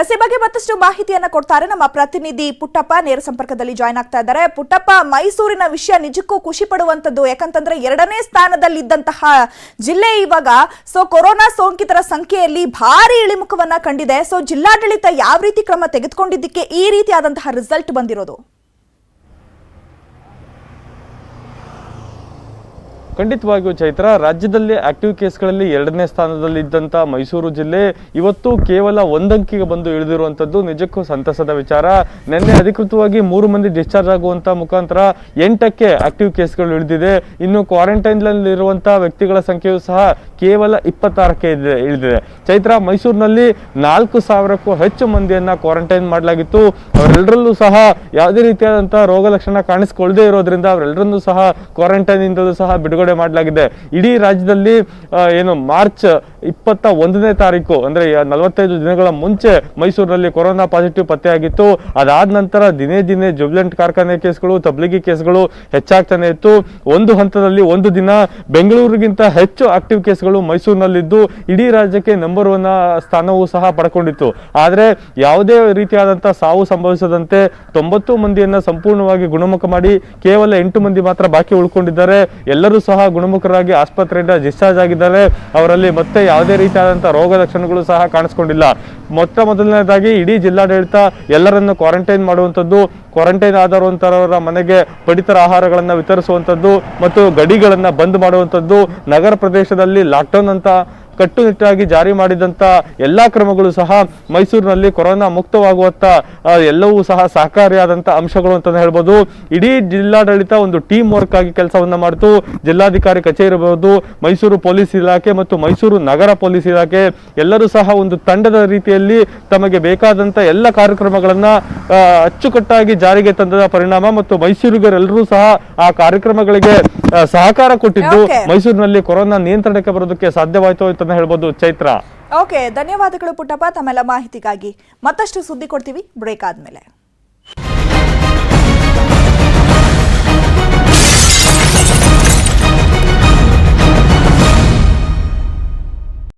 S ಈ ಬಗ್ಗೆ ಮತ್ತಷ್ಟು ಮಾಹಿತಿಯನ್ನ ಕೊಡ್ತಾರೆ ನಮ್ಮ ಪ್ರತಿನಿಧಿ ಪುಟ್ಟಪ್ಪ. ನೇರ ಸಂಪರ್ಕದಲ್ಲಿ ಜಾಯ್ನ್ ಆಗ್ತಾ ಇದ್ದಾರೆ. ಪುಟ್ಟಪ್ಪ, ಮೈಸೂರಿನ ವಿಷಯ ನಿಜಕ್ಕೂ ಖುಷಿ ಪಡುವಂತದ್ದು ಯಾಕಂತಂದ್ರೆ ಎರಡನೇ ಸ್ಥಾನದಲ್ಲಿ ಇದ್ದಂತಹ ಜಿಲ್ಲೆ ಇವಾಗ ಸೊ ಕೊರೋನಾ ಸೋಂಕಿತರ ಸಂಖ್ಯೆಯಲ್ಲಿ ಭಾರಿ ಇಳಿಮುಖವನ್ನ ಕಂಡಿದೆ. ಸೊ ಜಿಲ್ಲಾಡಳಿತ ಯಾವ ರೀತಿ ಕ್ರಮ ತೆಗೆದುಕೊಂಡಿದ್ದಕ್ಕೆ ಈ ರೀತಿಯಾದಂತಹ ರಿಸಲ್ಟ್ ಬಂದಿರೋದು? ಖಂಡಿತವಾಗಿಯೂ ಚೈತ್ರ, ರಾಜ್ಯದಲ್ಲಿ ಆಕ್ಟಿವ್ ಕೇಸ್ಗಳಲ್ಲಿ ಎರಡನೇ ಸ್ಥಾನದಲ್ಲಿದ್ದಂಥ ಮೈಸೂರು ಜಿಲ್ಲೆ ಇವತ್ತು ಕೇವಲ ಒಂದಂಕಿಗೆ ಬಂದು ಇಳಿದಿರುವಂಥದ್ದು ನಿಜಕ್ಕೂ ಸಂತಸದ ವಿಚಾರ. ನಿನ್ನೆ ಅಧಿಕೃತವಾಗಿ ಮೂರು ಮಂದಿ ಡಿಸ್ಚಾರ್ಜ್ ಆಗುವಂಥ ಮುಖಾಂತರ ಎಂಟಕ್ಕೆ ಆಕ್ಟಿವ್ ಕೇಸ್ಗಳು ಇಳಿದಿದೆ. ಇನ್ನು ಕ್ವಾರಂಟೈನ್ನಲ್ಲಿರುವಂಥ ವ್ಯಕ್ತಿಗಳ ಸಂಖ್ಯೆಯು ಸಹ ಕೇವಲ ಇಪ್ಪತ್ತಾರಕ್ಕೆ ಇಳಿದಿದೆ. ಚೈತ್ರ, ಮೈಸೂರಿನಲ್ಲಿ ನಾಲ್ಕು ಸಾವಿರಕ್ಕೂ ಹೆಚ್ಚು ಮಂದಿಯನ್ನು ಕ್ವಾರಂಟೈನ್ ಮಾಡಲಾಗಿತ್ತು. ಅವರೆಲ್ಲರಲ್ಲೂ ಸಹ ಯಾವುದೇ ರೀತಿಯಾದಂಥ ರೋಗ ಲಕ್ಷಣ ಕಾಣಿಸ್ಕೊಳ್ಳದೆ ಇರೋದ್ರಿಂದ ಅವರೆಲ್ಲರನ್ನೂ ಸಹ ಕ್ವಾರಂಟೈನ್ ಇಂದಲೂ ಸಹ ಬಿಡುಗಡೆ ಮಾಡಲಾಗಿದೆ. ಇಡೀ ರಾಜ್ಯದಲ್ಲಿ ಏನು ಮಾರ್ಚ್ ಇಪ್ಪತ್ತ ಒಂದನೇ ತಾರೀಕು, ಅಂದ್ರೆ ನಲವತ್ತೈದು ದಿನಗಳ ಮುಂಚೆ ಮೈಸೂರಿನಲ್ಲಿ ಕೊರೋನಾ ಪಾಸಿಟಿವ್ ಪತ್ತೆಯಾಗಿತ್ತು. ಅದಾದ ನಂತರ ದಿನೇ ದಿನೇ ಜುಬ್ಲೆಂಟ್ ಕಾರ್ಖಾನೆ ಕೇಸ್ಗಳು, ತಬ್ಲಿಗಿ ಕೇಸ್ಗಳು ಹೆಚ್ಚಾಗ್ತಾನೆ ಇತ್ತು. ಒಂದು ಹಂತದಲ್ಲಿ ಒಂದು ದಿನ ಬೆಂಗಳೂರಿಗಿಂತ ಹೆಚ್ಚು ಆಕ್ಟಿವ್ ಕೇಸ್ಗಳು ಮೈಸೂರಿನಲ್ಲಿದ್ದು, ಇಡೀ ರಾಜ್ಯಕ್ಕೆ ನಂಬರ್ ಒನ್ ಸ್ಥಾನವೂ ಸಹ ಪಡ್ಕೊಂಡಿತ್ತು. ಆದರೆ ಯಾವುದೇ ರೀತಿಯಾದಂತಹ ಸಾವು ಸಂಭವಿಸದಂತೆ ತೊಂಬತ್ತು ಮಂದಿಯನ್ನ ಸಂಪೂರ್ಣವಾಗಿ ಗುಣಮುಖ ಮಾಡಿ ಕೇವಲ ಎಂಟು ಮಂದಿ ಮಾತ್ರ ಬಾಕಿ ಉಳ್ಕೊಂಡಿದ್ದಾರೆ. ಎಲ್ಲರೂ ಸಹ ಗುಣಮುಖರಾಗಿ ಆಸ್ಪತ್ರೆಯಿಂದ ಡಿಸ್ಚಾರ್ಜ್ ಆಗಿದ್ದಾರೆ ಅವರಲ್ಲಿ ಮತ್ತೆ ಯಾವುದೇ ರೀತಿಯಾದಂತಹ ರೋಗ ಲಕ್ಷಣಗಳು ಸಹ ಕಾಣಿಸ್ಕೊಂಡಿಲ್ಲ. ಮೊತ್ತ ಮೊದಲನೇದಾಗಿ ಇಡೀ ಜಿಲ್ಲಾಡಳಿತ ಎಲ್ಲರನ್ನು ಕ್ವಾರಂಟೈನ್ ಮಾಡುವಂಥದ್ದು, ಕ್ವಾರಂಟೈನ್ ಆದರುವಂತಹವರ ಮನೆಗೆ ಪಡಿತರ ಆಹಾರಗಳನ್ನು ವಿತರಿಸುವಂಥದ್ದು ಮತ್ತು ಗಡಿಗಳನ್ನು ಬಂದ್ ಮಾಡುವಂಥದ್ದು, ನಗರ ಪ್ರದೇಶದಲ್ಲಿ ಲಾಕ್ಡೌನ್ ಅಂತ ಕಟ್ಟುನಿಟ್ಟಾಗಿ ಜಾರಿ ಮಾಡಿದಂತ ಎಲ್ಲಾ ಕ್ರಮಗಳು ಸಹ ಮೈಸೂರಿನಲ್ಲಿ ಕೊರೋನಾ ಮುಕ್ತವಾಗುವತ್ತ ಎಲ್ಲವೂ ಸಹ ಸಹಕಾರಿಯಾದಂತ ಅಂಶಗಳು ಅಂತ ಹೇಳ್ಬೋದು. ಇಡೀ ಜಿಲ್ಲಾಡಳಿತ ಒಂದು ಟೀಮ್ ವರ್ಕ್ ಆಗಿ ಕೆಲಸವನ್ನ ಮಾಡಿತು. ಜಿಲ್ಲಾಧಿಕಾರಿ ಕಚೇರಿ ಇರಬಹುದು ಮೈಸೂರು ಪೊಲೀಸ್ ಇಲಾಖೆ ಮತ್ತು ಮೈಸೂರು ನಗರ ಪೊಲೀಸ್ ಇಲಾಖೆ ಎಲ್ಲರೂ ಸಹ ಒಂದು ತಂಡದ ರೀತಿಯಲ್ಲಿ ತಮಗೆ ಬೇಕಾದಂತ ಎಲ್ಲ ಕಾರ್ಯಕ್ರಮಗಳನ್ನ ಅಚ್ಚುಕಟ್ಟಾಗಿ ಜಾರಿಗೆ ತಂದದ ಪರಿಣಾಮ ಮತ್ತು ಮೈಸೂರಿಗರೆಲ್ಲರೂ ಸಹ ಆ ಕಾರ್ಯಕ್ರಮಗಳಿಗೆ ಸಹಕಾರ ಕೊಟ್ಟಿದ್ದು ಮೈಸೂರಿನಲ್ಲಿ ಕೊರೋನಾ ನಿಯಂತ್ರಣಕ್ಕೆ ಬರೋದಕ್ಕೆ ಸಾಧ್ಯವಾಯಿತು ಅಂತ ಹೇಳ್ಬೋದು ಚೈತ್ರ. ಓಕೆ ಧನ್ಯವಾದಗಳು ಪುಟ್ಟಪ್ಪ ತಮ್ಮೆಲ್ಲ ಮಾಹಿತಿಗಾಗಿ. ಮತ್ತಷ್ಟು ಸುದ್ದಿ ಕೊಡ್ತೀವಿ ಬ್ರೇಕ್ ಆದ್ಮೇಲೆ.